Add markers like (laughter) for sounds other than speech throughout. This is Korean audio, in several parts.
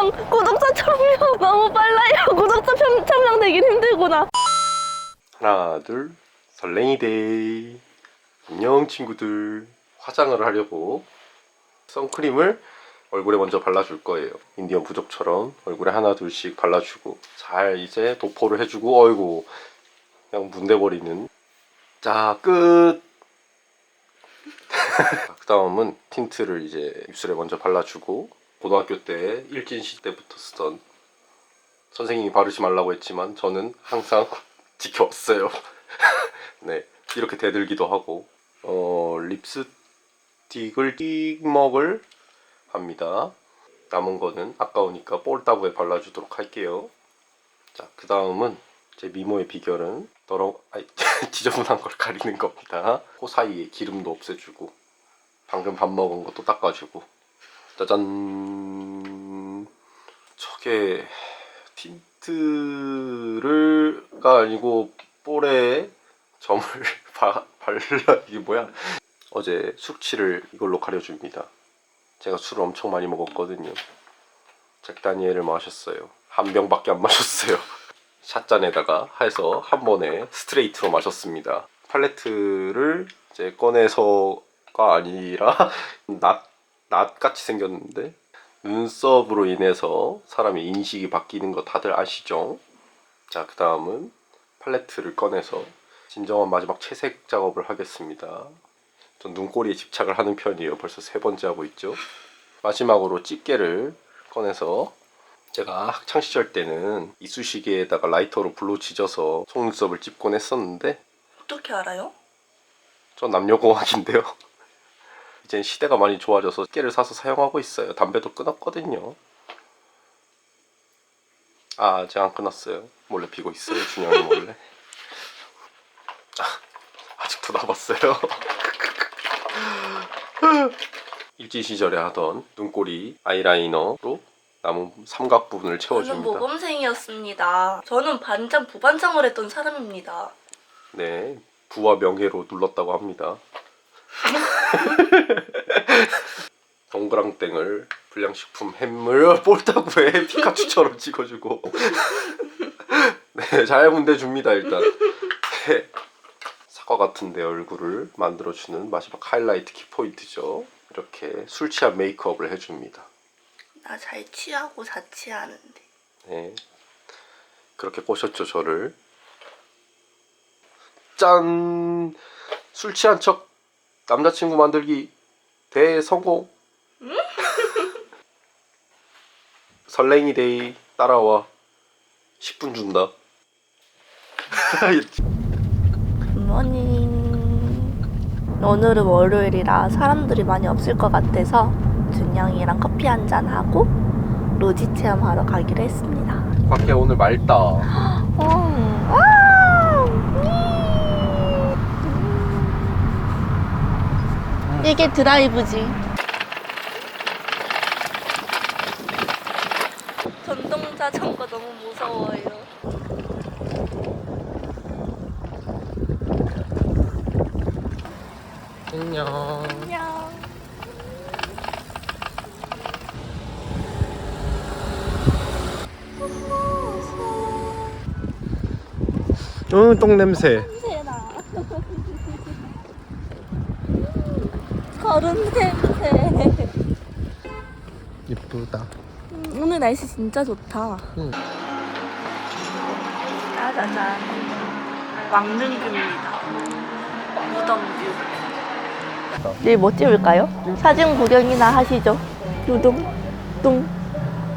1000명 구독자 1000명 너무 빨라요. 구독자 1000명 되긴 힘들구나. 하나 둘. 설랭이 데이 안녕 친구들. 화장을 하려고 선크림을 얼굴에 먼저 발라줄 거예요. 인디언 부족처럼 얼굴에 하나 둘씩 발라주고 잘 이제 도포를 해주고 어이구 그냥 문대버리는. 자 끝. (laughs) 그 다음은 틴트를 이제 입술에 먼저 발라주고 고등학교 때 일진시 때부터 쓰던 선생님이 바르지 말라고 했지만 저는 항상 (laughs) 지켜왔어요. (laughs) 네 이렇게 대들기도 하고 어 립스틱을 띡먹을 합니다. 남은 거는 아까우니까 볼따구에 발라주도록 할게요. 자 그 다음은 제 미모의 비결은 더러 아니 (laughs) 지저분한 걸 가리는 겁니다. 코 사이에 기름도 없애주고 방금 밥 먹은 것도 닦아주고 짜잔. 저게 틴트를가 아니고 볼에 점을 (laughs) 바, 발라 이게 뭐야? 어제 숙취를 이걸로 가려줍니다. 제가 술을 엄청 많이 먹었거든요. 잭다니엘을 마셨어요. 한 병밖에 안 마셨어요. (laughs) 샷잔에다가 해서 한 번에 스트레이트로 마셨습니다. 팔레트를 이제 꺼내서가 아니라 (laughs) 낫, 낫같이 생겼는데 눈썹으로 인해서 사람의 인식이 바뀌는 거 다들 아시죠? 자, 그 다음은 팔레트를 꺼내서 진정한 마지막 채색 작업을 하겠습니다. 전 눈꼬리에 집착을 하는 편이에요. 벌써 세 번째 하고 있죠. 마지막으로 집게를 꺼내서 제가 학창 시절 때는 이쑤시개에다가 라이터로 불로 지져서 속눈썹을 찝곤 했었는데 어떻게 알아요? 전 남녀공학인데요. 이젠 시대가 많이 좋아져서 깨를 사서 사용하고 있어요. 담배도 끊었거든요. 아, 제가 안 끊었어요. 몰래 피고 있어요. 준영이 몰래. 아, 아직도 남았어요. (laughs) 일진 시절에 하던 눈꼬리 아이라이너로 남은 삼각 부분을 저는 채워줍니다. 모범생이었습니다 저는 반장 부반장을 했던 사람입니다 네, 부와 명예로 눌렀다고 합니다. (laughs) 동그랑땡을 불량식품 햄을 (laughs) 볼따구에 피카츄처럼 찍어주고. (laughs) 네, 잘 문대줍니다 일단. 네, 사과 같은 내 얼굴을 만들어주는 마지막 하이라이트 키포인트죠. 이렇게 술 취한 메이크업을 해줍니다. 나 잘 취하고 자취하는데. 네. 그렇게 꼬셨죠 저를. 짠! 술 취한 척 남자친구 만들기 대성공? (laughs) 설랭이 데이 따라와. 10분 준다. (laughs) 굿모닝. 오늘은 월요일이라 사람들이 많이 없을 것 같아서 준영이랑 커피 한 잔 하고 로지 체험하러 가기로 했습니다. 밖에 오늘 맑다. (gasps) 음. 와! 이게 드라이브지. 전동 자전거 너무 무서워요. 안녕 안녕. 응 똥 냄새 걸음 냄새. 이쁘다 음, 오늘 날씨 진짜 좋다. 응. 짜자잔. 왕릉뷰입니다. 무덤 뷰. 내일 뭐 찍을까요? 사진 구경이나 하시죠. 두둥, 뚱.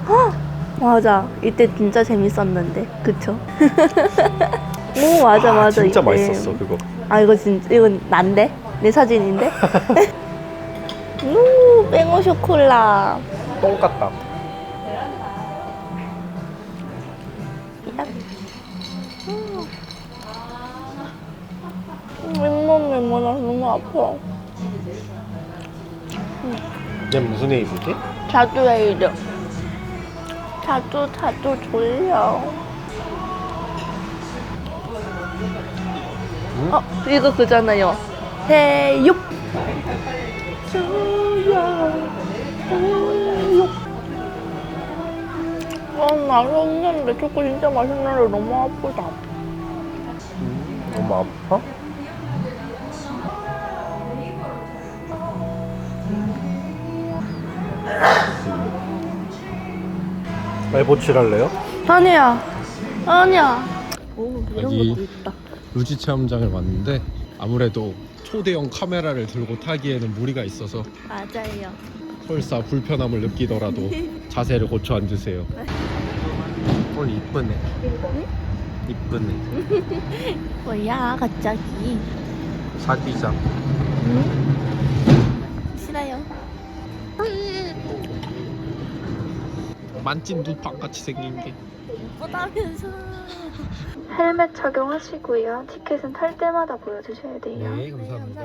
헉! 맞아. 이때 진짜 재밌었는데. 그쵸? (laughs) 오, 맞아, 맞아. 진짜 이때. 맛있었어 그거 아, 이거 진짜, 이건 난데? 내 사진인데? (laughs) 우, 뺑오 쇼콜라. 똥 같다 잇몸이 뭐나 너무 아파. 얘 무슨 애이지? 자주 해이죠. 자주 자주 졸려. 어 이거 그잖아요. 해육. 맛없는데 초코 진짜 맛있는데 너무 아프다. 너무 아파? 말보칠 할래요? 아니야. 아니야. 오, 이런 여기- 것도 있다. 루지 체험장을 왔는데 아무래도 초대형 카메라를 들고 타기에는 무리가 있어서 맞아요. 설사 불편함을 느끼더라도 (laughs) 자세를 고쳐 앉으세요. 오늘 이쁘네. 이쁘네. (laughs) 뭐야, 갑자기. 사귀자. 응? 싫어요. 만찐 두팡 같이 생긴 게. 예쁘다면서. 헬멧 착용하시고요. 티켓은 탈 때마다 보여주셔야 돼요. 네, 감사합니다.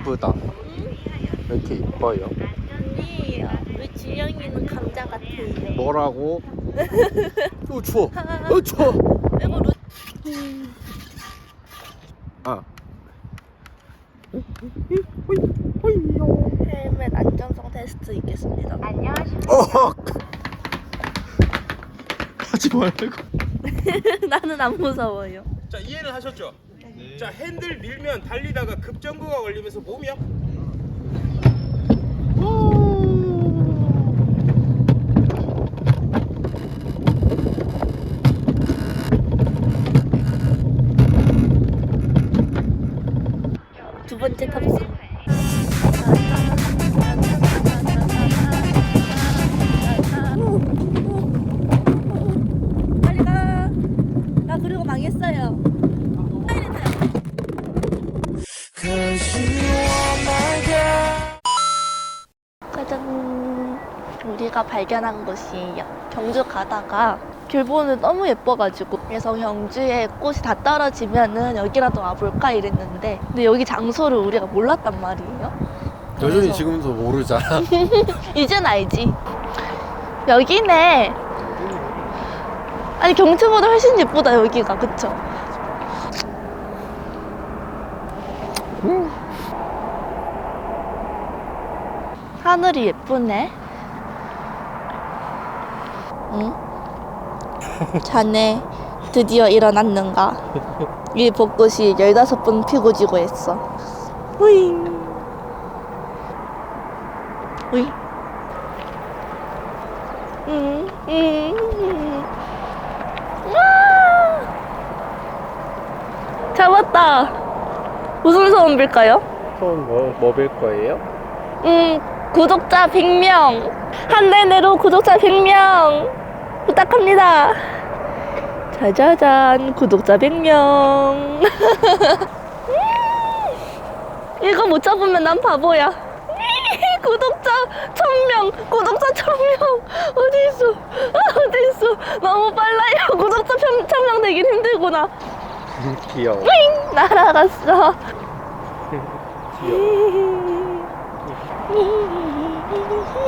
이쁘다. 왜 이렇게 이뻐요? 아니에요. 우리 준영이는 감자 같아요. 뭐라고? (laughs) 어 추워. 어 추워. 이거 루... 아. 헬멧 안전성 테스트 있겠습니다. 어. 하지 말고. (laughs) 나는 안 무서워요. 자 이해는 하셨죠? 자 핸들 밀면 달리다가 급정거가 걸리면서 몸이요? 두 번째 탑승. 빨리 가. 나 그리고 망했어요. 우리가 발견한 곳이에요. 경주 가다가 길 보는 너무 예뻐가지고 그래서 경주에 꽃이 다 떨어지면은 여기라도 와볼까 이랬는데 근데 여기 장소를 우리가 몰랐단 말이에요. 여전히 그래서- 지금도 모르잖아. (laughs) 이젠 알지. 여기네. 아니 경주보다 훨씬 예쁘다 여기가 그쵸? 음. 하늘이 예쁘네. 응? 자네 드디어 일어났는가? 이 벚꽃이 15번 피고 지고 했어. 음, 음, 음. 와! 잡았다. 무슨 소원 빌까요? 손 뭐, 뭐빌 거예요? 음, 구독자 100명. 한 달 내로 구독자 100명. 부탁합니다. 짜자잔, 구독자 100명. (laughs) 이거 못 잡으면 난 바보야. (laughs) 구독자 1000명, 구독자 1000명. 어디 있어? 어디 있어? 너무 빨라요. (laughs) 구독자 1000명 되긴 힘들구나. 귀여워. 윙! 날아갔어.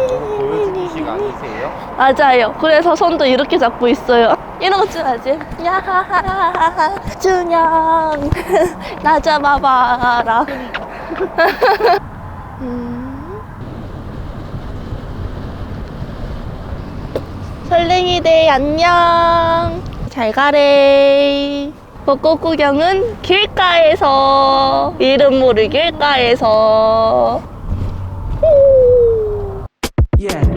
보여주 기식 아니세요? 맞아요. 그래서 손도 이렇게 잡고 있어요. 이런 거 찍어야지. 야하하하 준영 (laughs) 나 잡아봐라. (laughs) 음. 설랭이들 안녕. 잘 가래. 벚꽃 구경은 길가에서 이름 모를 길가에서. 후. Yeah,